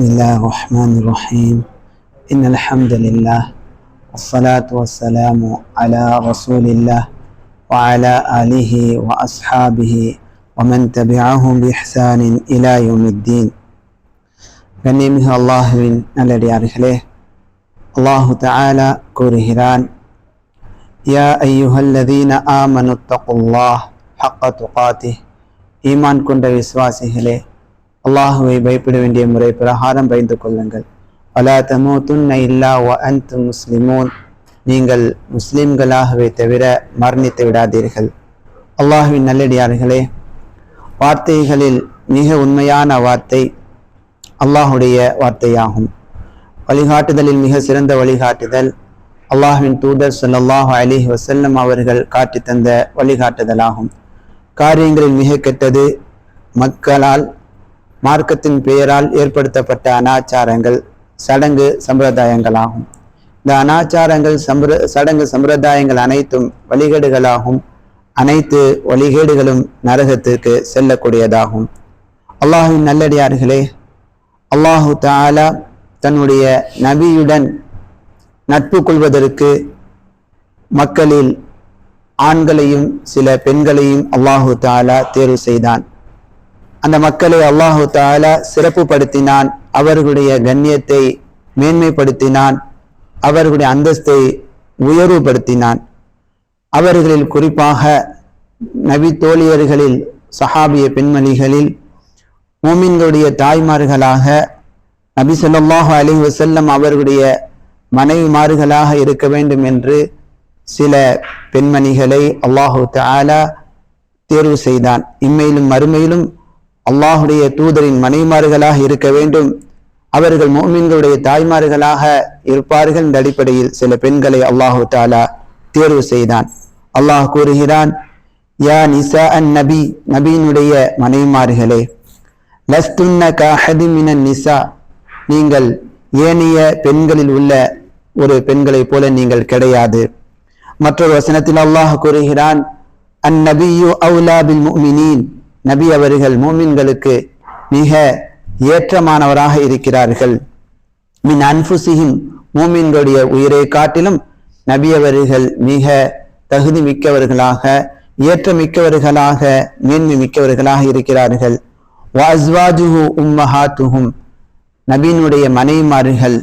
بسم الله الرحمن الرحيم إن الحمد لله والصلاة والسلام على رسول الله وعلى آله وأصحابه ومن تبعهم بإحسان إلى يوم الدين غنيمه الله من الذي أرحله الله تعالى كرهران يا أيها الذين آمنوا اتقوا الله حق تقاته إيمان كنت بسواسه ليه அல்லாஹுவை பயப்பட வேண்டிய முறை பிரகாரம் பயந்து கொள்ளுங்கள். அலா துன்னை இல்லா வ அன்தும் முஸ்லிமூன். நீங்கள் முஸ்லிம்களாகவே தவிர மரணித்து விடாதீர்கள். அல்லாஹுவின் நல்லடியார்களே வார்த்தைகளில் மிக உண்மையான வார்த்தை அல்லாஹுடைய வார்த்தையாகும். வழிகாட்டுதலில் மிக சிறந்த வழிகாட்டுதல் அல்லாஹ்வின் தூதர் சொல்லல்லாஹு அலைஹி வசல்லம் அவர்கள் காட்டித் தந்த வழிகாட்டுதலாகும். காரியங்களில் மிக கெட்டது மக்களால் மார்க்கத்தின் பெயரால் ஏற்படுத்தப்பட்ட அனாச்சாரங்கள் சடங்கு சம்பிரதாயங்களாகும். இந்த அனாச்சாரங்கள் சம்பிர சடங்கு சம்பிரதாயங்கள் அனைத்தும் வழிகேடுகளாகும். அனைத்து வழிகேடுகளும் நரகத்திற்கு செல்லக்கூடியதாகும். அல்லாஹின் நல்லடியார்களே அல்லாஹு தாலா தன்னுடைய நபியுடன் நட்பு கொள்வதற்கு மக்களில் ஆண்களையும் சில பெண்களையும் அல்லாஹு தாலா தேர்வு செய்தான். அந்த மக்களை அல்லாஹு தாலா சிறப்புப்படுத்தினான் அவர்களுடைய கண்ணியத்தை மேன்மைப்படுத்தினான் அவர்களுடைய அந்தஸ்தை உயர்வுபடுத்தினான். அவர்களில் குறிப்பாக நபி தோழியர்களில் சஹாபிய பெண்மணிகளில் மூமின்களுடைய தாய்மார்களாக நபி சொல்லாஹு அலி வசல்லம் அவர்களுடைய மனைவிமார்களாக இருக்க வேண்டும் என்று சில பெண்மணிகளை அல்லாஹு தாலா தேர்வு செய்தான். இம்மையிலும் மறுமையிலும் அல்லாஹுடைய தூதரின் மனைவிமார்களாக இருக்க வேண்டும். அவர்கள் மோமின்களுடைய தாய்மார்களாக இருப்பார்கள் என்ற அடிப்படையில் சில பெண்களை அல்லாஹு தாலா தேர்வு செய்தான். அல்லாஹ் கூறுகிறான் யா நிசா அன் நபி நபியினுடைய மனைவிமார்களே லஸ்துன்ன கஹதி மினன் நிசா நீங்கள் ஏனைய பெண்களில் உள்ள ஒரு பெண்களைப் போல நீங்கள் கிடையாது. மற்றொரு வசனத்தில் அல்லாஹ் கூறுகிறான் அந்நபியு அவுலா பில் முஃமினீன். நபி அவர்கள் மூமின்களுக்கு மிக ஏற்றமானவராக இருக்கிறார்கள். மின் அன்புசியும் மூமின்களுடைய உயிரை காட்டிலும் நபி அவர்கள் மிக தகுதி மிக்கவர்களாக ஏற்றமிக்கவர்களாக மேன்மை மிக்கவர்களாக இருக்கிறார்கள். வாஸ்வாஜுஹு உம்மஹாத்துஹும். நபீனுடைய மனைவிமார்கள்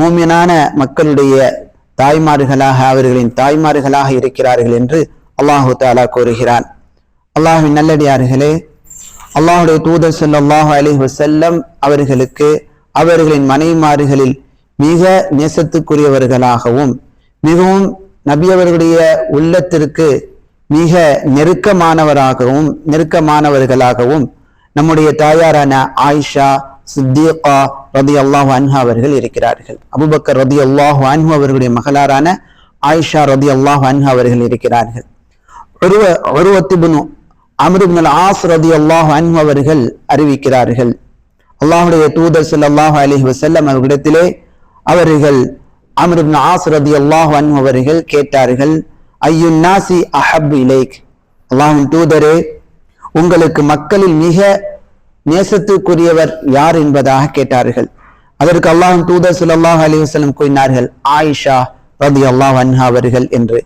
மூமியனான மக்களுடைய தாய்மார்களாக அவர்களின் தாய்மார்களாக இருக்கிறார்கள் என்று அல்லாஹு தாலா கூறுகிறான். அல்லாஹின் நல்லடியார்களே அல்லாஹுடைய தூதர் ஸல்லல்லாஹு அலிஹ் செல்லம் அவர்களுக்கு அவர்களின் மனைவிமார்களில் மிக நேசத்துக்குரியவர்களாகவும் மிகவும் நபியவர்களுடைய உள்ளத்திற்கு மிக நெருக்கமானவராகவும் நெருக்கமானவர்களாகவும் நம்முடைய தாயாரான ஆயிஷா சித்திகா ரதி அல்லாஹு அன்ஹா அவர்கள் இருக்கிறார்கள். அபுபக்கர் ரதி அல்லாஹு அன்ஹு அவர்களுடைய மகளாரான ஆயிஷா ரதி அல்லாஹு அன்ஹா அவர்கள் இருக்கிறார்கள். ஒருவ ஒருவத்திபுனு அமருபின் ஆஸ் ரதி அல்லாஹு அன்ஹு அவர்கள் அறிவிக்கிறார்கள். அல்லாஹுடைய தூதர் ஸல்லல்லாஹு அலி வசல்லம் அவர்களிடத்திலே அவர்கள் அமருபின் ஆஸ் ரதி அல்லாஹு அன்ஹு அவர்கள் கேட்டார்கள் ஐயுன் நாசி அஹப் இலேக்? அல்லாஹின் தூதரே உங்களுக்கு மக்களில் மிக நேசத்துக்குரியவர் யார் என்பதாக கேட்டார்கள். அதற்கு அல்லாஹின் தூதர் சுல்லாஹ் அலி வசலம் கூறினார்கள் ஆயிஷா ரதி அல்லாஹ் அன்ஹா அவர்கள் என்று.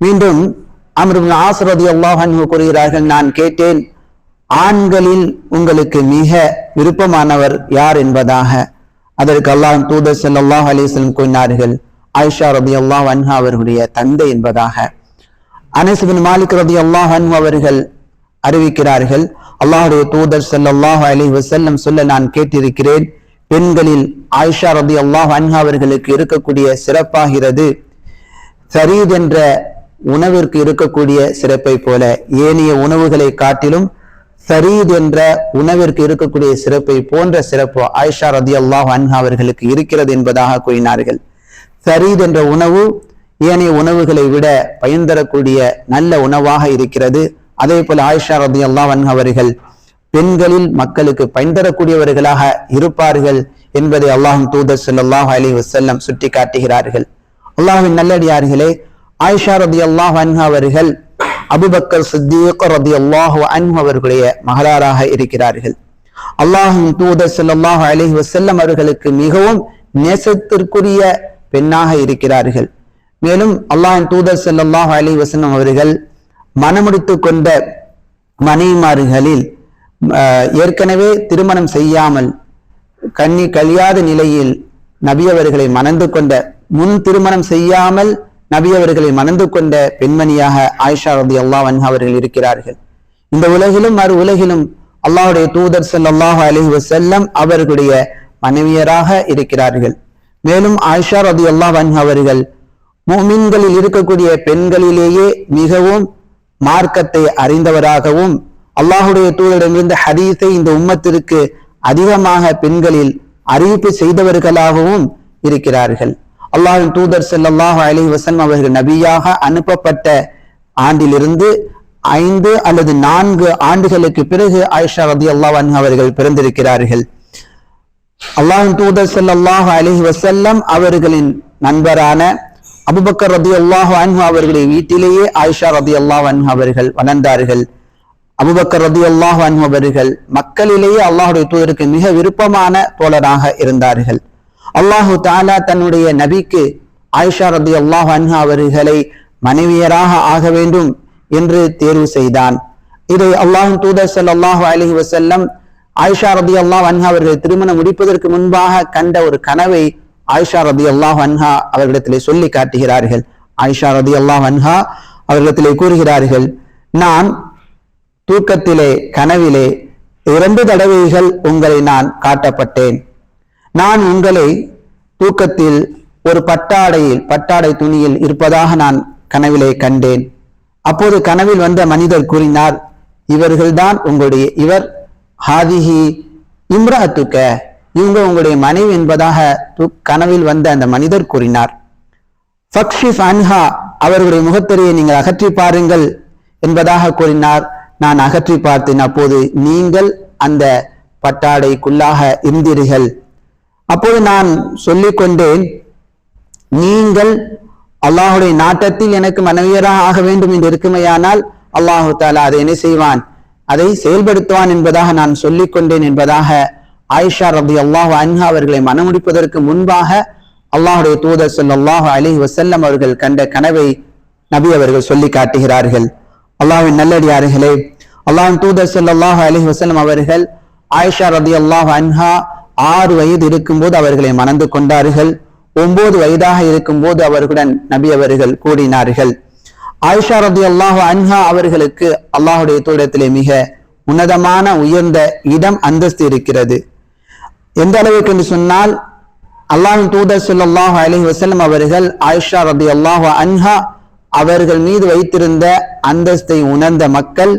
மீண்டும் அம்ருபின் ஆஸ் ரதி கூறுகிறார்கள் நான் கேட்டேன் ஆண்களில் உங்களுக்கு மிக விருப்பமானவர் யார் என்பதாக. அதற்கு அல்லாஹ் தூதர் ஸல்லல்லாஹு அலைஹி வஸல்லம் கூறினார்கள் ஆயிஷா ரபி அல்லாஹ் அன்ஹா அவர்களுடைய தந்தை என்பதாக. அனசுபின் மாலிக் ரதி அல்லாஹ் அன்ஹு அவர்கள் அறிவிக்கிறார்கள் அல்லாஹுடைய தூதர் செல்லாஹ் அலி வசல்லம் சொல்ல நான் கேட்டிருக்கிறேன் பெண்களில் ஆயிஷா ரபி அல்லாஹ் அன்ஹா அவர்களுக்கு இருக்கக்கூடிய சிறப்பாகிறது சரீத் என்ற உணவிற்கு இருக்கக்கூடிய சிறப்பை போல ஏனைய உணவுகளை காட்டிலும் சரீத் என்ற உணவிற்கு இருக்கக்கூடிய சிறப்பை போன்ற சிறப்பு ஆயிஷா ரதி அல்லாஹ் அன்ஹா அவர்களுக்கு இருக்கிறது என்பதாக கூறினார்கள். சரீத் என்ற உணவு ஏனைய உணவுகளை விட பயன் தரக்கூடிய நல்ல உணவாக இருக்கிறது. அதே போல ஆயிஷா ரதி அல்லாஹ் அன்ஹா அவர்கள் பெண்களில் மக்களுக்கு பயன் தரக்கூடியவர்களாக இருப்பார்கள் என்பதை அல்லாஹும் தூதர் சொல்லாஹ் அலி வசல்லம் சுட்டி காட்டுகிறார்கள் அல்லாஹின் நல்லடியார்களே ஆயிஷா ரதி அல்லாஹ் அன்ஹா அவர்கள் அபுபக்கர் சித்தீக் ரதி அல்லாஹு அன்ஹு அவர்களுடைய மகளாராக இருக்கிறார்கள். அல்லாஹும் தூதர் செல்லாஹ் அலஹி வசல்லம் அவர்களுக்கு மிகவும் நேசத்திற்குரிய பெண்ணாக இருக்கிறார்கள். மேலும் அல்லாஹின் தூதர் செல்லாஹ் அலி வஸல்லம் அவர்கள் மனமுடித்து கொண்ட மனைவிமார்களில் ஏற்கனவே திருமணம் செய்யாமல் கண்ணி கழியாத நிலையில் நபியவர்களை மணந்து கொண்ட முன் திருமணம் செய்யாமல் நபி அவர்களை மணந்து கொண்ட பெண்மணியாக ஆயிஷா ரதி அல்லாஹ் அவர்கள் இருக்கிறார்கள். இந்த உலகிலும் மறு உலகிலும் அல்லாஹுடைய தூதர் ஸல்லல்லாஹு அலைஹி வசல்லம் அவர்களுடைய மனைவியராக இருக்கிறார்கள். மேலும் ஆயிஷா ரதி அல்லாஹ் அவர்கள் முஃமின்களில் இருக்கக்கூடிய பெண்களிலேயே மிகவும் மார்க்கத்தை அறிந்தவராகவும் அல்லாஹுடைய தூதரிடமிருந்து ஹதீஸை இந்த உம்மத்திற்கு அதிகமாக பெண்களில் அறிவிப்பு செய்தவர்களாகவும் இருக்கிறார்கள். அல்லாஹின் தூதர் ஸல்லல்லாஹு அலி வசன் அவர்கள் நபியாக அனுப்பப்பட்ட ஆண்டிலிருந்து ஐந்து அல்லது நான்கு ஆண்டுகளுக்கு பிறகு ஆயிஷா ரதி அல்லாஹ் அவர்கள் பிறந்திருக்கிறார்கள். அல்லாஹின் தூதர் ஸல்லல்லாஹு அலி வசல்லம் அவர்களின் நண்பரான அபுபக்கர் ரதியல்லாஹு அன்ஹு அவர்களுடைய வீட்டிலேயே ஆயிஷா ரதி அல்லாஹ் அன்ஹு அவர்கள் வளர்ந்தார்கள். அபுபக்கர் ரதி அல்லாஹ் அன்ஹு அவர்கள் மக்களிலேயே அல்லாஹுடைய தூதருக்கு மிக விருப்பமான தோழராக இருந்தார்கள். அல்லாஹு தாலா தன்னுடைய நபிக்கு ஆயிஷா ரதியல்லாஹு அன்ஹா அவர்களை மனைவியராக ஆக வேண்டும் என்று தேர்வு செய்தான். இதை அல்லாஹும் தூதர் ஸல்லல்லாஹு அலஹி வசல்லம் ஆயிஷா ரதி அல்லாஹ் அன்ஹா அவர்கள் திருமணம் முடிப்பதற்கு முன்பாக கண்ட ஒரு கனவை ஆயிஷா ரதி அல்லாஹ் அன்ஹா அவர்களிடத்திலே சொல்லி காட்டுகிறார்கள். ஆயிஷா ரதி அல்லாஹ் அன்ஹா அவர்களிடத்திலே கூறுகிறார்கள் நான் தூக்கத்திலே கனவிலே இரண்டு தடவைகள் உங்களை நான் காட்டப்பட்டேன். நான் உங்களை தூக்கத்தில் ஒரு பட்டாடையில் பட்டாடை துணியில் இருப்பதாக நான் கனவிலே கண்டேன். அப்போது கனவில் வந்த மனிதர் கூறினார் இவர்கள்தான் உங்களுடைய இவர் ஹாதிஹி இம்ராத்துக்க இவங்க உங்களுடைய மனைவி என்பதாக கனவில் வந்த அந்த மனிதர் கூறினார். ஃபக்ஷிஃப் அன்ஹா அவர்களுடைய முகத்திரையை நீங்கள் அகற்றி பாருங்கள் என்பதாக கூறினார். நான் அகற்றி பார்த்தேன் அப்போது நீங்கள் அந்த பட்டாடைக்குள்ளாக இருந்தீர்கள். அப்போது நான் சொல்லிக் கொண்டேன் நீங்கள் அல்லாஹுடைய நாட்டத்தில் எனக்கு மனைவியராக ஆக வேண்டும் என்று இருக்குமையானால் அல்லாஹு தாலா அதை என்ன செய்வான்? அதை செயல்படுத்துவான் என்பதாக நான் சொல்லிக் கொண்டேன் என்பதாக ஆயிஷா ரபி அல்லாஹு அன்ஹா அவர்களை மனமுடிப்பதற்கு முன்பாக அல்லாஹுடைய தூதர் ஸல்லல்லாஹு அலி வசல்லம் அவர்கள் கண்ட கனவை நபி அவர்கள் சொல்லி காட்டுகிறார்கள். அல்லாஹின் நல்லடியார்களே அல்லாஹின் தூதர் ஸல்லல்லாஹு அலி வசல்லம் அவர்கள் ஆயிஷா ரலியல்லாஹு அன்ஹா ஆறு வயது இருக்கும்போது அவர்களை மணந்து கொண்டார்கள். ஒன்பது வயதாக இருக்கும்போது அவர்களுடன் நபி அவர்கள் கூடினார்கள். ஆயிஷா ரதி அல்லாஹ் அன்ஹா அவர்களுக்கு அல்லாஹுடைய தூரத்திலே மிக உன்னதமான உயர்ந்த இடம் அந்தஸ்து இருக்கிறது. எந்த அளவுக்கு என்று சொன்னால் அல்லாஹின் தூதர் சொல்லாஹு அலைஹி வசலம் அவர்கள் ஆயிஷா ரலியல்லாஹு அன்ஹா அவர்கள் மீது வைத்திருந்த அந்தஸ்தை உணர்ந்த மக்கள்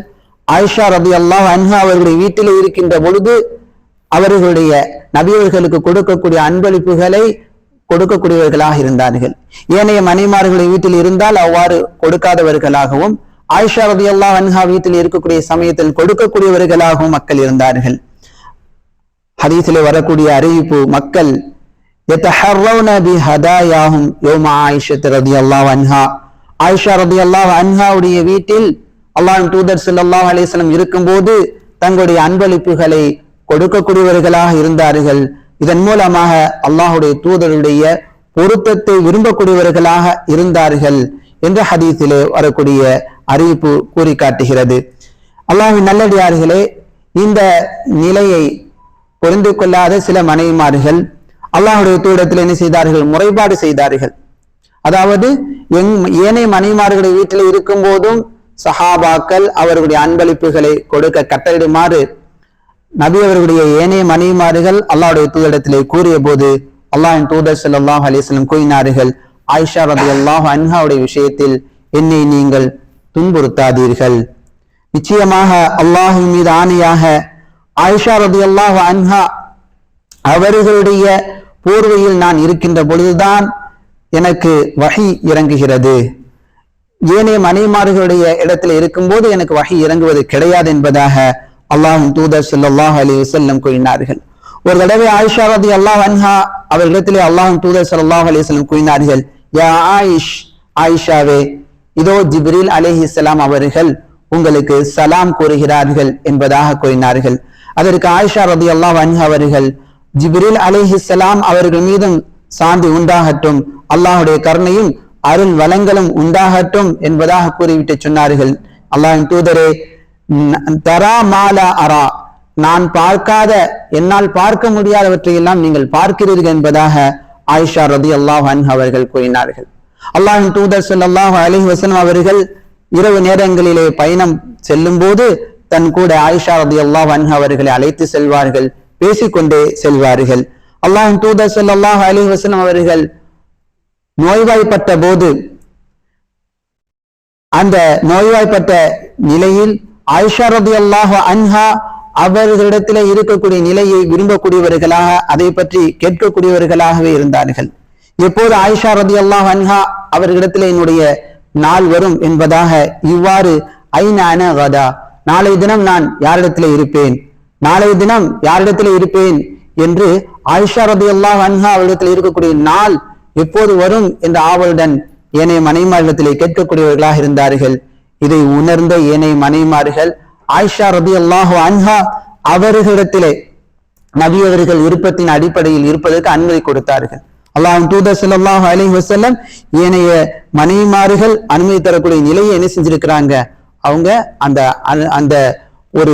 ஆயிஷா ரலியல்லாஹு அன்ஹா அவர்களுடைய வீட்டில் இருக்கின்ற பொழுது அவர்களுடைய நபியவர்களுக்கு கொடுக்கக்கூடிய அன்பளிப்புகளை கொடுக்கக்கூடியவர்களாக இருந்தார்கள். ஏனைய மனைமார்களை வீட்டில் இருந்தால் அவ்வாறு கொடுக்காதவர்களாகவும் ஆயிஷா ரதி அல்லா வன்ஹா வீட்டில் இருக்கக்கூடிய சமயத்தில் கொடுக்கக்கூடியவர்களாகவும் மக்கள் இருந்தார்கள். ஹதீஸில் வரக்கூடிய அறிவிப்பு மக்கள் ஆயிஷா ரதி அல்லாஹ் அன்ஹாவுடைய வீட்டில் அல்லாஹ் தூதர் சல்லாஹ் இருக்கும் போது தங்களுடைய அன்பளிப்புகளை கொடுக்கக்கூடியவர்களாக இருந்தார்கள். இதன் மூலமாக அல்லாஹுடைய தூதருடைய பொருத்தத்தை விரும்பக்கூடியவர்களாக இருந்தார்கள் என்ற ஹதீஸிலே வரக்கூடிய அறிவிப்பு கூறி காட்டுகிறது அல்லாஹின் நல்லடியார்களே இந்த நிலையை பொருந்து கொள்ளாத சில மனைவிமார்கள் அல்லாஹுடைய தூடத்தில் என்ன செய்தார்கள்? முறைப்பாடு செய்தார்கள். அதாவது எங் ஏனைய மனைவிமார்களுடைய வீட்டில் இருக்கும் போதும் சஹாபாக்கள் அவர்களுடைய அன்பளிப்புகளை கொடுக்க கட்டளிடுமாறு நபி அவர்களுடைய ஏனைய மனைவிமார்கள் அல்லாவுடைய தூதரிடத்திலே கூறிய போது அல்லாஹின் தூதர் செல்லாஹ் அலிஸ்லம் கூறினார்கள் ஆயிஷா அல்லாஹ் அன்ஹாவுடைய விஷயத்தில் என்னை நீங்கள் துன்புறுத்தாதீர்கள். நிச்சயமாக அல்லாஹின் மீது ஆணையாக ஆயிஷா ரலியல்லாஹு அன்ஹா அவர்களுடைய போர்வையில் நான் இருக்கின்ற பொழுதுதான் எனக்கு வகை இறங்குகிறது. ஏனைய மனைமார்களுடைய இடத்துல இருக்கும்போது எனக்கு வகை இறங்குவது கிடையாது என்பதாக அல்லாஹின் தூதர் செல்லாஹ் அலி வசல்லம் கூறினார்கள். ஒரு தடவை ஆயிஷா ரதி அல்லாஹ் அன்ஹா அவர்களிடத்திலே அல்லாஹின் தூதர் ஸல்லல்லாஹு அலி வஸல்லம் கூறினார்கள் யா ஆயிஷ் ஆயிஷாவே இதோ ஜிப்ரில் ஜிப்ரீல் இஸ்லாம் அவர்கள் உங்களுக்கு சலாம் கூறுகிறார்கள் என்பதாக கூறினார்கள். அதற்கு ஆயிஷா ரதி அல்லாஹ் அன்ஹா அவர்கள் ஜிப்ரில் அலிஹிஸ்லாம் அவர்கள் மீதும் சாந்தி உண்டாகட்டும் அல்லாஹுடைய கருணையும் அருள் வளங்களும் உண்டாகட்டும் என்பதாக கூறிவிட்டு சொன்னார்கள். அல்லாஹின் தூதரே தரா மாலா அரா. நான் பார்க்காத என்னால் பார்க்க முடியாதவற்றை எல்லாம் நீங்கள் பார்க்கிறீர்கள் என்பதாக ஆயிஷா ரதி அல்லாஹ் அன்ஹா அவர்கள் கூறினார்கள். அல்லாஹின் தூதர் சொல்லாஹ் அலைஹி வசனம் அவர்கள் இரவு நேரங்களிலே பயணம் செல்லும் போது தன் கூட ஆயிஷா ரதி அல்லாஹ் அன்ஹா அவர்களை அழைத்து செல்வார்கள் பேசிக்கொண்டே செல்வார்கள். அல்லாஹின் தூதர் சொல்லாஹ் அலைஹி வசனம் அவர்கள் நோய்வாய்ப்பட்ட போது அந்த நோய்வாய்ப்பட்ட நிலையில் ஆயிஷா ரதி அல்லாஹ் அன்ஹா அவர்களிடத்தில இருக்கக்கூடிய நிலையை விரும்பக்கூடியவர்களாக அதை பற்றி கேட்கக்கூடியவர்களாகவே இருந்தார்கள். எப்போது ஆயிஷா ரதி அல்லாஹ் அன்ஹா அவர்களிடத்தில் என்னுடைய நாள் வரும் என்பதாக இவ்வாறு ஐநான கதா. நாளை தினம் நான் யாரிடத்திலே இருப்பேன்? நாளை தினம் யாரிடத்தில் இருப்பேன் என்று ஆயிஷா ரதி அல்லாஹ் அன்ஹா அவரிடத்தில் இருக்கக்கூடிய நாள் எப்போது வரும் என்ற ஆவலுடன் ஏனைய மனைமாரிடத்திலே கேட்கக்கூடியவர்களாக இருந்தார்கள். இதை உணர்ந்த ஏனைய மனைமார்கள் ஆயிஷா ரதி அல்லாஹு அன்ஹா அவர்களிடத்திலே நபி அவர்கள் விருப்பத்தின் அடிப்படையில் இருப்பதற்கு அனுமதி கொடுத்தார்கள். அல்லாஹ் தூதர் ஸல்லல்லாஹு அலைஹி ஏனைய மனைவிமார்கள் அனுமதி தரக்கூடிய நிலையை என்ன செஞ்சிருக்கிறாங்க? அவங்க அந்த அந்த ஒரு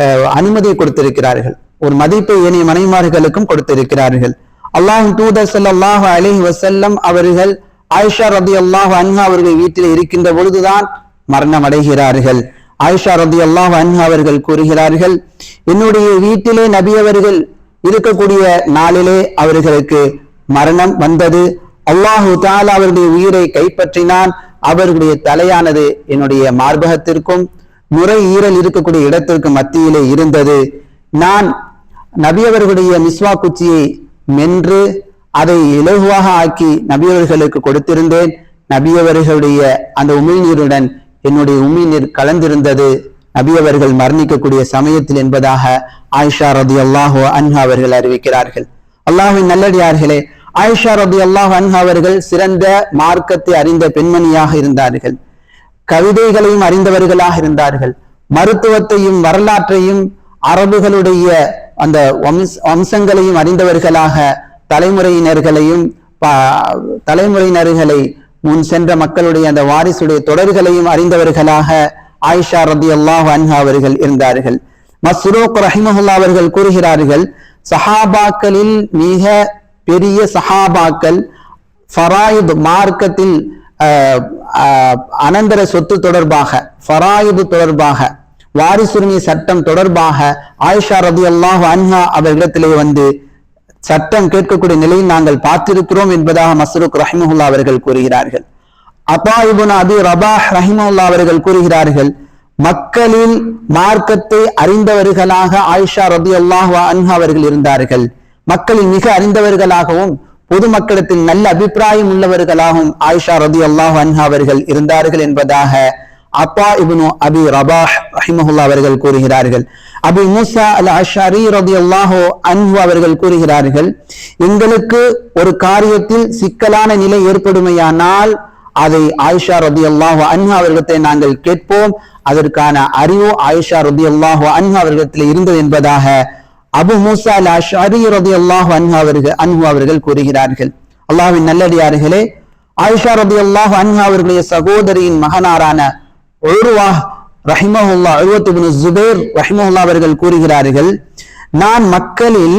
அஹ், அனுமதியை கொடுத்திருக்கிறார்கள். ஒரு மதிப்பை ஏனைய மனைவிமார்களுக்கும் கொடுத்திருக்கிறார்கள். அல்லாஹ் தூதர் ஸல்லல்லாஹு அலி வசல்லம் அவர்கள் ஆயிஷா ரலியல்லாஹு அன்ஹா அவர்கள் வீட்டில் இருக்கின்ற பொழுதுதான் மரணம் அடைகிறார்கள் ஆயிஷா ரலியல்லாஹு அன்ஹா அவர்கள் கூறுகிறார்கள் என்னுடைய வீட்டிலே நபி அவர்கள் இருக்கக்கூடிய நாளிலே அவர்களுக்கு மரணம் வந்தது. அல்லாஹு தாலா அவருடைய உயிரை கைப்பற்றினான். அவர்களுடைய தலையானது என்னுடைய மார்பகத்திற்கும் நுரையீரல் இருக்கக்கூடிய இடத்திற்கு மத்தியிலே இருந்தது. நான் நபியவர்களுடைய மிஸ்வா குச்சியை மென்று அதை இலகுவாக ஆக்கி நபியவர்களுக்கு கொடுத்திருந்தேன். நபியவர்களுடைய அந்த உமிழ்நீருடன் என்னுடைய உமிநீர் கலந்திருந்தது. நபியவர்கள் மரணிக்கக்கூடிய சமயத்தில் என்பதாக ஆயிஷா ரதி அல்லாஹோ அன்ஹா அவர்கள் அறிவிக்கிறார்கள். அல்லாஹின் நல்லடியார்களே ஆயிஷா ரதி அல்லாஹ் அன்ஹா அவர்கள் சிறந்த மார்க்கத்தை அறிந்த பெண்மணியாக இருந்தார்கள். கவிதைகளையும் அறிந்தவர்களாக இருந்தார்கள். மருத்துவத்தையும் வரலாற்றையும் அரபுகளுடைய அந்த வம்சங்களையும் அறிந்தவர்களாக தலைமுறையினர்களையும் தலைமுறையினர்களை முன் சென்ற மக்களுடைய அந்த வாரிசுடைய தொடர்களையும் அறிந்தவர்களாக ஆயிஷா ரதி அல்லாஹ் அன்ஹா அவர்கள் இருந்தார்கள். மஸ்ரூக் ரஹிமஹுல்லா அவர்கள் கூறுகிறார்கள் சஹாபாக்களில் மிக பெரிய சஹாபாக்கள் ஃபராயித் மார்க்கத்தில் அனந்தர சொத்து தொடர்பாக ஃபராயுது தொடர்பாக வாரிசுரிமை சட்டம் தொடர்பாக ஆயிஷா ரதி அல்லாஹ் அன்ஹா அவர்களிடத்திலே வந்து சட்டம் கேட்கக்கூடிய நிலையில் நாங்கள் பார்த்திருக்கிறோம் என்பதாக மஸ்ரூக் ரஹிமஹுல்லா அவர்கள் கூறுகிறார்கள். அப்பா இபுன் அபி ரபாஹ் ரஹிமஹுல்லா அவர்கள் கூறுகிறார்கள் மக்களில் மார்க்கத்தை அறிந்தவர்களாக ஆயிஷா ரதி அல்லாஹ் அன்ஹா அவர்கள் இருந்தார்கள். மக்களில் மிக அறிந்தவர்களாகவும் பொதுமக்களிடத்தில் நல்ல அபிப்பிராயம் உள்ளவர்களாகவும் ஆயிஷா ரதி அல்லாஹ் அன்ஹா அவர்கள் இருந்தார்கள் என்பதாக அப்பா இபுனு அபி ரபாஹ் ரஹிமஹுல்லா அவர்கள் கூறுகிறார்கள். அபி மூசா அல் அஷாரி ரதியல்லாஹு அன்பு அவர்கள் கூறுகிறார்கள் எங்களுக்கு ஒரு காரியத்தில் சிக்கலான நிலை ஏற்படுமையானால் அதை ஆயிஷா ரதியல்லாஹு அன்ஹு அவர்களிடத்தை நாங்கள் கேட்போம். அதற்கான அறிவு ஆயிஷா ரதியல்லாஹு அன்ஹு அவர்களிடத்தில் இருந்தது என்பதாக அபு மூசா அல் அஷாரி ரதியல்லாஹு அன்ஹு அவர்கள் அன்ஹு அவர்கள் கூறுகிறார்கள். அல்லாஹ்வின் நல்லடியார்களே ஆயிஷா ரதியல்லாஹு அன்ஹு அவர்களுடைய சகோதரியின் மகனாரான உருவா ரஹிமஹுல்லா உருவத்துபின் ஜுபேர் ரஹிமஹுல்லா அவர்கள் கூறுகிறார்கள் நான் மக்களில்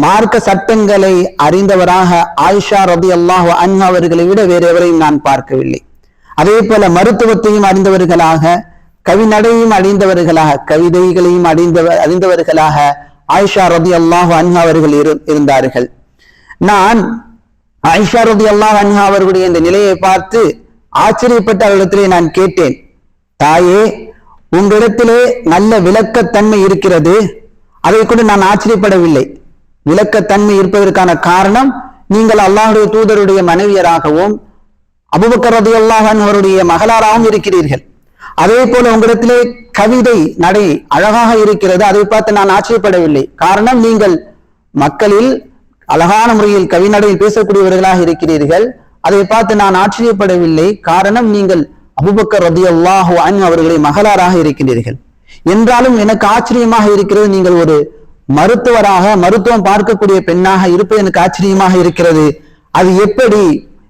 மார்க்க சட்டங்களை அறிந்தவராக ஆயிஷா ரதி அல்லாஹ் அன்ஹா அவர்களை விட வேறு எவரையும் நான் பார்க்கவில்லை. அதே போல மருத்துவத்தையும் அறிந்தவர்களாக கவிநடையும் அறிந்தவர்களாக கவிதைகளையும் அறிந்தவர் அறிந்தவர்களாக ஆயிஷா ரதி அல்லாஹ் அன்ஹா அவர்கள் இரு- இருந்தார்கள். நான் ஆயிஷா ரதி அல்லாஹ் அன்ஹா அவர்களுடைய இந்த நிலையை பார்த்து ஆச்சரியப்பட்ட அவரிடத்திலே நான் கேட்டேன். தாயே உங்களிடத்திலே நல்ல விளக்கத்தன்மை இருக்கிறது. அதை கூட நான் ஆச்சரியப்படவில்லை. விளக்கத்தன்மை இருப்பதற்கான காரணம் நீங்கள் அல்லாஹுடைய தூதருடைய மனைவியராகவும் அபுபக்கரது அல்லாஹன் அவருடைய மகளாராகவும் இருக்கிறீர்கள். அதே போல உங்களிடத்திலே கவிதை நடை அழகாக இருக்கிறது. அதை பார்த்து நான் ஆச்சரியப்படவில்லை. காரணம் நீங்கள் மக்களில் அழகான முறையில் கவிநடையில் பேசக்கூடியவர்களாக இருக்கிறீர்கள். அதை பார்த்து நான் ஆச்சரியப்படவில்லை. காரணம் நீங்கள் அபுபக்கர் ரதியல்லாஹு அன் அவர்களை மகளாராக இருக்கின்றீர்கள். என்றாலும் எனக்கு ஆச்சரியமாக இருக்கிறது நீங்கள் ஒரு மருத்துவராக மருத்துவம் பார்க்கக்கூடிய பெண்ணாக இருப்பது எனக்கு ஆச்சரியமாக இருக்கிறது. அது எப்படி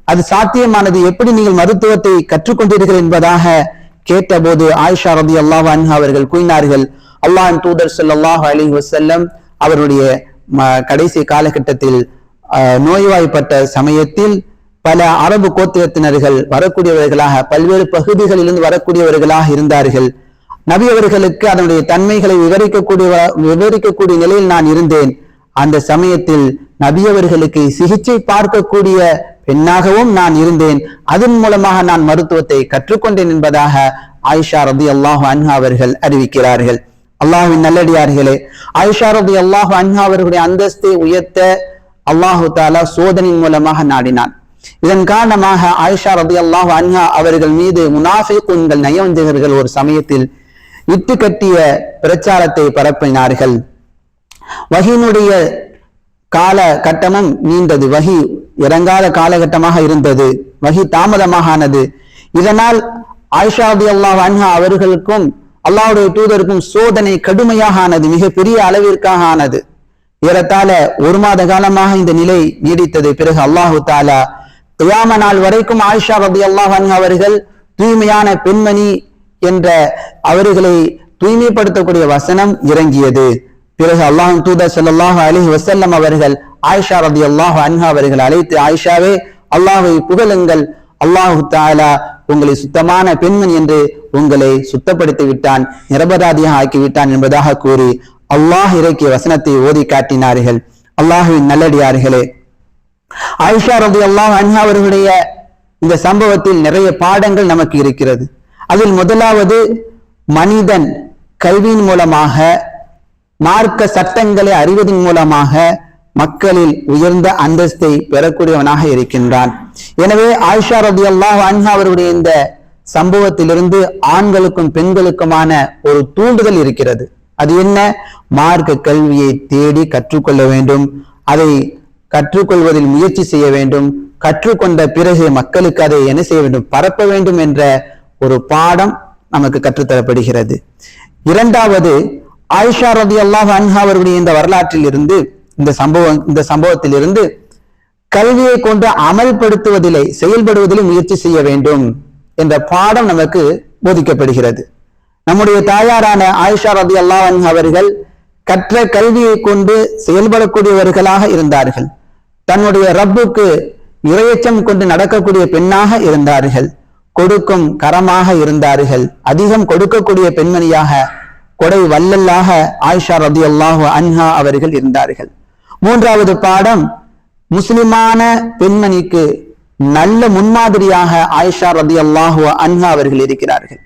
அது சாத்தியமானது எப்படி நீங்கள் மருத்துவத்தை கற்றுக்கொண்டீர்கள் என்பதாக கேட்டபோது ஆயிஷா ரதி அல்லாஹ் அன்ஹு அவர்கள் கூறினார்கள் அல்லாஹ் தூதர் ஸல்லல்லாஹு அலி வசல்லம் அவருடைய ம- கடைசி காலகட்டத்தில் நோய்வாய்ப்பட்ட சமயத்தில் பல அரபு கோத்திரத்தினர்கள் வரக்கூடியவர்களாக பல்வேறு பகுதிகளிலிருந்து வரக்கூடியவர்களாக இருந்தார்கள். நபி அவர்களுக்கு அதனுடைய தன்மைகளை விவரிக்கக்கூடிய விவரிக்கக்கூடிய நிலையில் நான் இருந்தேன். அந்த சமயத்தில் நபி அவர்களுக்கு சிகிச்சை பார்க்கக்கூடிய பெண்ணாகவும் நான் இருந்தேன். அதன் மூலமாக நான் மருத்துவத்தை கற்றுக்கொண்டேன் என்பதாக ஆயிஷா ரபி அல்லாஹு அன்ஹா அவர்கள் அறிவிக்கிறார்கள். அல்லாஹின் நல்லடியார்களே ஆயிஷா ரபி அல்லாஹு அன்ஹா அவர்களுடைய அந்தஸ்தை உயர்த்த அல்லாஹு தாலா சோதனையின் மூலமாக நாடினான். இதன் காரணமாக ஆயிஷா ரபி அல்லாஹ் அன்ஹா அவர்கள் மீது முனாஃபிகுன்கள் நயவஞ்சகர்கள் ஒரு சமயத்தில் இட்டு கட்டிய பிரச்சாரத்தை பரப்பினார்கள். வகியினுடைய கால கட்டமும் நீண்டது. வகி இறங்காத காலகட்டமாக இருந்தது. வகி தாமதமாக ஆனது. இதனால் ஆயிஷா ரதி அல்லாஹ் அன்ஹா அவர்களுக்கும் அல்லாஹ்வுடைய தூதருக்கும் சோதனை கடுமையாக ஆனது. மிகப்பெரிய அளவிற்காக ஆனது. ஏறத்தாழ ஒரு மாத காலமாக இந்த நிலை நீடித்தது பிறகு அல்லாஹு தாலா கியாம நாள் வரைக்கும் ஆயிஷா ரபி அல்லாஹ் அன்ஹா அவர்கள் தூய்மையான பெண்மணி என்ற அவர்களை தூய்மைப்படுத்தக்கூடிய வசனம் இறங்கியது. பிறகு அல்லாஹ் தூதர் ஸல்லல்லாஹு அலி வசல்லம் அவர்கள் ஆயிஷா ரபி அல்லாஹ் அன்ஹா அவர்கள் அழைத்து ஆயிஷாவே அல்லாஹை புகழுங்கள். அல்லாஹு தாலா உங்களை சுத்தமான பெண்மணி என்று உங்களை சுத்தப்படுத்தி விட்டான் நிரபராதியாக ஆக்கி விட்டான் என்பதாக கூறி அல்லாஹ் இறக்கிய வசனத்தை ஓதி காட்டினார்கள். அல்லாஹுவின் நல்லடியார்களே ஆயிஷா ரலியல்லாஹு அன்ஹா அவர்களுடைய இந்த சம்பவத்தில் நிறைய பாடங்கள் நமக்கு இருக்கிறது. அதில் முதலாவது மனிதன் கல்வியின் மூலமாக மார்க்க சட்டங்களை அறிவதன் மூலமாக மக்களில் உயர்ந்த அந்தஸ்தை பெறக்கூடியவனாக இருக்கின்றான். எனவே ஆயிஷா ரபி அல்லாஹ் அன்ஹா அவருடைய இந்த சம்பவத்திலிருந்து ஆண்களுக்கும் பெண்களுக்குமான ஒரு தூண்டுதல் இருக்கிறது. அது என்ன? மார்க்க கல்வியை தேடி கற்றுக்கொள்ள வேண்டும். அதை கற்றுக்கொள்வதில் முயற்சி செய்ய வேண்டும். கற்றுக்கொண்ட பிறகு மக்களுக்கு அதை என்ன செய்ய வேண்டும்? பரப்ப வேண்டும் என்ற ஒரு பாடம் நமக்கு கற்றுத்தரப்படுகிறது. இரண்டாவது ஆயிஷா ரதி அல்லாஹ் அன்ஹா அவருடைய இந்த வரலாற்றில் இருந்து இந்த சம்பவம் இந்த சம்பவத்தில் இருந்து கல்வியை கொண்டு அமல்படுத்துவதிலே செயல்படுவதிலே முயற்சி செய்ய வேண்டும் என்ற பாடம் நமக்கு போதிக்கப்படுகிறது. நம்முடைய தாயாரான ஆயிஷா ரதி அல்லாஹ் அன்ஹா அவர்கள் கற்ற கல்வியை கொண்டு செயல்படக்கூடியவர்களாக இருந்தார்கள். தன்னுடைய ரப்புக்கு இரையச்சம் கொண்டு நடக்கக்கூடிய பெண்ணாக இருந்தார்கள். கொடுக்கும் கரமாக இருந்தார்கள். அதிகம் கொடுக்கக்கூடிய பெண்மணியாக கொடை வல்லல்லாக ஆயிஷா ரதி அல்லாஹு அன்ஹா அவர்கள் இருந்தார்கள். மூன்றாவது பாடம் முஸ்லிமான பெண்மணிக்கு நல்ல முன்மாதிரியாக ஆயிஷா ரதி அல்லாஹு அன்ஹா அவர்கள் இருக்கிறார்கள்.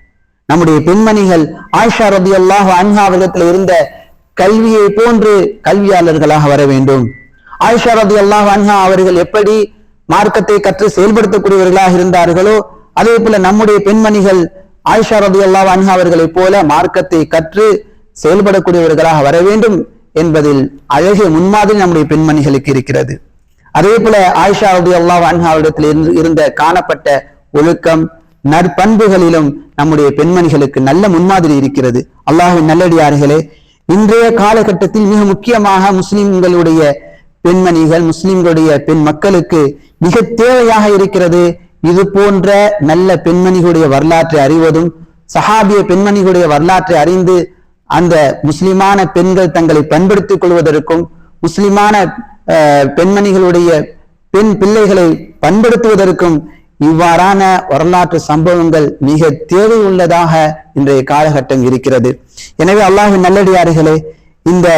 நம்முடைய பெண்மணிகள் ஆயிஷா ரதி அல்லாஹு அன்ஹா அவர்களிடத்தில் இருந்த கல்வியை போன்று கல்வியாளர்களாக வர வேண்டும். ஆயிஷா ரதி அல்லாஹ் அன்ஹா அவர்கள் எப்படி மார்க்கத்தை கற்று செயல்படுத்தக்கூடியவர்களாக இருந்தார்களோ அதே போல நம்முடைய பெண்மணிகள் ஆயிஷா ரதி அல்லாஹ் அன்ஹா அவர்களைப் போல மார்க்கத்தை கற்று செயல்படக்கூடியவர்களாக வர வேண்டும் என்பதில் அழகிய முன்மாதிரி நம்முடைய பெண்மணிகளுக்கு இருக்கிறது. அதே போல ஆயிஷா ரதி அல்லாஹ் அன்ஹாவிடத்தில் இருந்து- இருந்த காணப்பட்ட ஒழுக்கம் நற்பண்புகளிலும் நம்முடைய பெண்மணிகளுக்கு நல்ல முன்மாதிரி இருக்கிறது. அல்லாஹின் நல்லடியார்களே இன்றைய காலகட்டத்தில் மிக முக்கியமாக முஸ்லிம்களுடைய பெண்மணிகள் முஸ்லிம்களுடைய பெண் மக்களுக்கு மிக தேவையாக இருக்கிறது. இது போன்ற நல்ல பெண்மணிகளுடைய வரலாற்றை அறிவதும் சஹாபிய பெண்மணிகளுடைய வரலாற்றை அறிந்து அந்த முஸ்லிமான பெண்கள் தங்களை பண்படுத்திக் கொள்வதற்கும் முஸ்லிமான அஹ், பெண்மணிகளுடைய பெண் பிள்ளைகளை பண்படுத்துவதற்கும் இவ்வாறான வரலாற்று சம்பவங்கள் மிக தேவை உள்ளதாக இன்றைய காலகட்டம் இருக்கிறது. எனவே அல்லாஹின் நல்லடியார்களே இந்த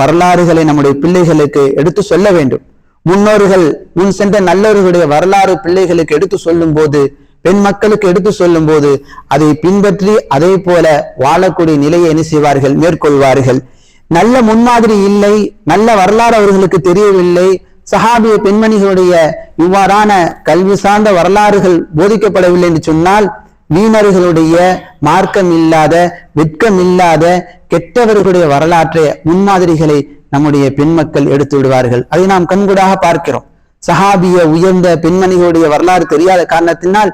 வரலாறுகளை நம்முடைய பிள்ளைகளுக்கு எடுத்து சொல்ல வேண்டும். முன்னோர்கள் முன் சென்ற நல்லவர்களுடைய வரலாறு பிள்ளைகளுக்கு எடுத்து சொல்லும் போது பெண் மக்களுக்கு எடுத்து சொல்லும் போது அதை பின்பற்றி அதே போல வாழக்கூடிய நிலையை என்ன செய்வார்கள்? மேற்கொள்வார்கள். நல்ல முன்மாதிரி இல்லை நல்ல வரலாறு அவர்களுக்கு தெரியவில்லை. சஹாபிய பெண்மணிகளுடைய இவ்வாறான கல்வி சார்ந்த வரலாறுகள் போதிக்கப்படவில்லை என்று சொன்னால் வீணர்களுடைய மார்க்கம் இல்லாத வெட்கம் இல்லாத கெட்டவர்களுடைய வரலாற்றை முன்மாதிரிகளை நம்முடைய பெண் மக்கள் எடுத்து விடுவார்கள். அதை நாம் கண்கூடாக பார்க்கிறோம். சஹாபிய உயர்ந்த பெண்மணிகளுடைய வரலாறு தெரியாத காரணத்தினால்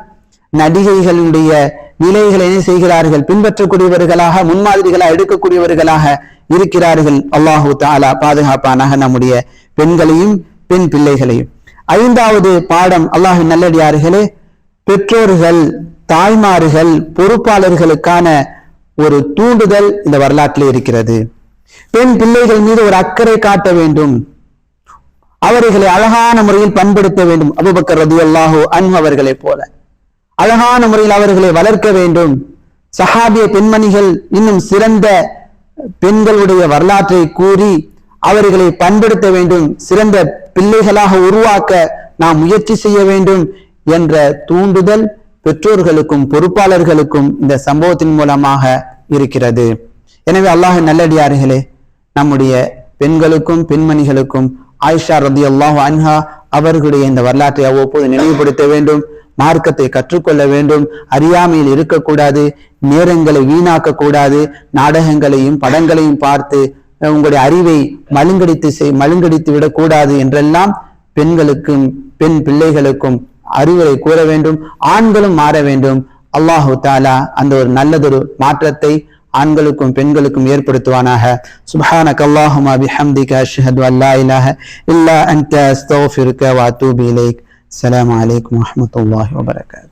நடிகைகளுடைய நிலைகளை என்ன செய்கிறார்கள்? பின்பற்றக்கூடியவர்களாக முன்மாதிரிகளாக எடுக்கக்கூடியவர்களாக இருக்கிறார்கள். அல்லாஹு தாலா பாதுகாப்பானாக நம்முடைய பெண்களையும் பெண் பிள்ளைகளையும். ஐந்தாவது பாடம் அல்லாஹின் நல்லடியார்களே பெற்றோர்கள் தாய்மார்கள் பொறுப்பாளர்களுக்கான ஒரு தூண்டுதல் இந்த வரலாற்றில் இருக்கிறது. பெண் பிள்ளைகள் மீது ஒரு அக்கறை காட்ட வேண்டும். அவர்களை அழகான முறையில் பண்படுத்த வேண்டும். அபுபக்கர் ரது அல்லாஹோ அன்பு அவர்களைப் போல. அழகான முறையில் அவர்களை வளர்க்க வேண்டும். சஹாபிய பெண்மணிகள் இன்னும் சிறந்த பெண்களுடைய வரலாற்றை கூறி அவர்களை பண்படுத்த வேண்டும். சிறந்த பிள்ளைகளாக உருவாக்க நாம் முயற்சி செய்ய வேண்டும் என்ற தூண்டுதல் பெற்றோர்களுக்கும் பொறுப்பாளர்களுக்கும் இந்த சம்பவத்தின் மூலமாக இருக்கிறது. எனவே அல்லாஹ் நல்லடியார்களே நம்முடைய பெண்களுக்கும் பெண்மணிகளுக்கும் ஆயிஷா ரதி அல்லாஹ் அன்ஹா அவர்களுடைய இந்த வரலாற்றை அவ்வப்போது நினைவுபடுத்த வேண்டும் மார்க்கத்தை கற்றுக்கொள்ள வேண்டும். அறியாமையில் இருக்கக்கூடாது நேரங்களை வீணாக்க கூடாது நாடகங்களையும் படங்களையும் பார்த்து உங்களுடைய அறிவை மழுங்கடித்து செய் மழுங்கடித்து விடக்கூடாது என்றெல்லாம் பெண்களுக்கும் பெண் பிள்ளைகளுக்கும் அறிவுரை கூற வேண்டும் ஆண்களும் மாற வேண்டும். அல்லாஹு தாலா அந்த ஒரு நல்லதொரு மாற்றத்தை ஆண்களுக்கும் பெண்களுக்கும் ஏற்படுத்துவானாக. சுப்ஹானக அல்லாஹுமா பிஹம்திக அஷ்ஹது அல்லா இலாஹ இல்லா அன்த அஸ்தக்ஃபிருக வ அத்தூபு இலைக். அஸ்ஸலாமு அலைக்கும் வரஹ்மத்துல்லாஹி வபரகாத்துஹு